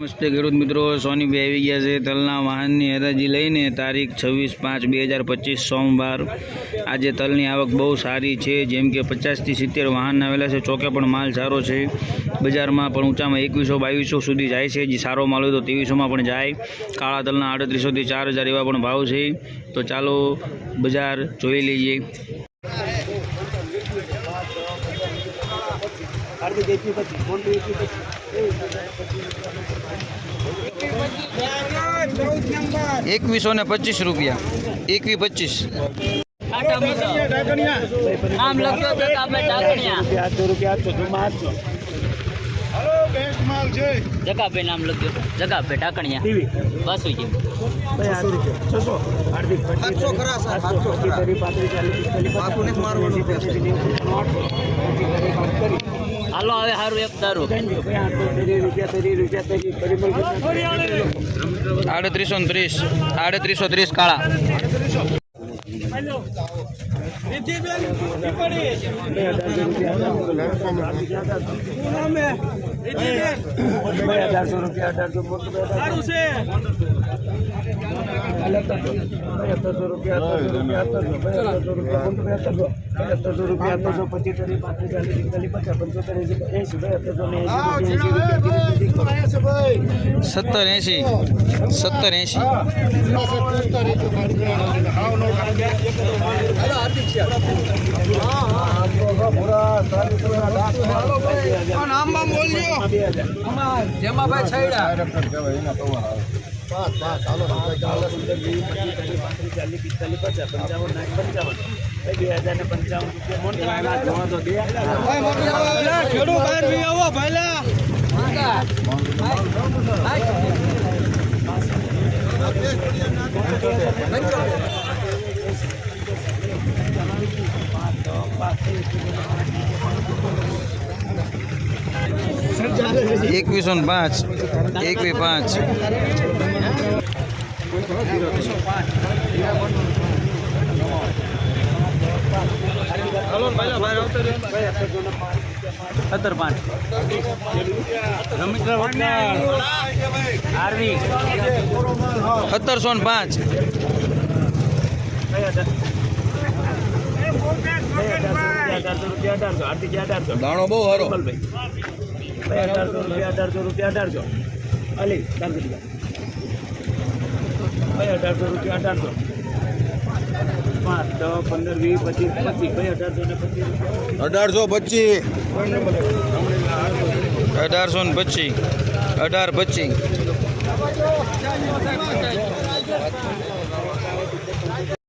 નમસ્તે ખેડૂત મિત્રો સોનીભાઈ આવી ગયા છે તલના વાહનની હરાજી લઈને તારીખ છવ્વીસ પાંચ બે હજાર પચીસ સોમવાર. આજે તલની આવક બહુ સારી છે, જેમ કે પચાસથી સિત્તેર વાહન આવેલા છે, ચોકે પણ માલ સારો છે. બજારમાં પણ ઊંચામાં એકવીસો બાવીસો સુધી જાય છે, જે સારો માલ હોય તો ત્રેવીસોમાં પણ જાય. કાળા તલના આડત્રીસોથી ચાર હજાર એવા પણ ભાવ છે. તો ચાલો બજાર જોઈ લઈએ. એકવીસો ને પચીસ રૂપિયા. એકવી પચીસ. આપણે ઢાકણિયા. જગાભાઈ નામ લખ્યું જગાભાઈ ઢાકણિયા. હાલો હવે સારું એક દારૂ. આડત્રીસો ત્રીસ આડત્રીસો ત્રીસ કાળા. અઢારસો રૂપિયા અઢારસો સત્તરસો રૂપિયા સત્તરસો રૂપિયા સત્તરસો રૂપિયા સત્તરસો પચીસ ત્રીસ પાંત્રીસ ચાલીસ એંસી એંસી સત્તરસો ને એંસી રૂપિયા સત્તર એંશી સત્તર એંશી ચાલીસ પિસ્તાલીસ પચાસ પંચાવન પંચાવન બે હજાર ને પંચાવન એકવીસો ને પાંચ. એકવી પાંચ. સત્તર પાંચ. સત્તરસો ને પાંચ. અઢારસો આઠથી અઢારસો. દાણો બહુ સારો. ભાઈ અઢારસો રૂપિયા અઢારસો રૂપિયા અઢારસો. અલી રૂપિયા ભાઈ અઢારસો રૂપિયા અઢારસો. પાંચ દસ પંદર વીસ પચીસ પચીસ. ભાઈ અઢારસો ને પચીસ અઢારસો પચીસ. અઢારસો ને પચીસ. અઢાર પચીસ.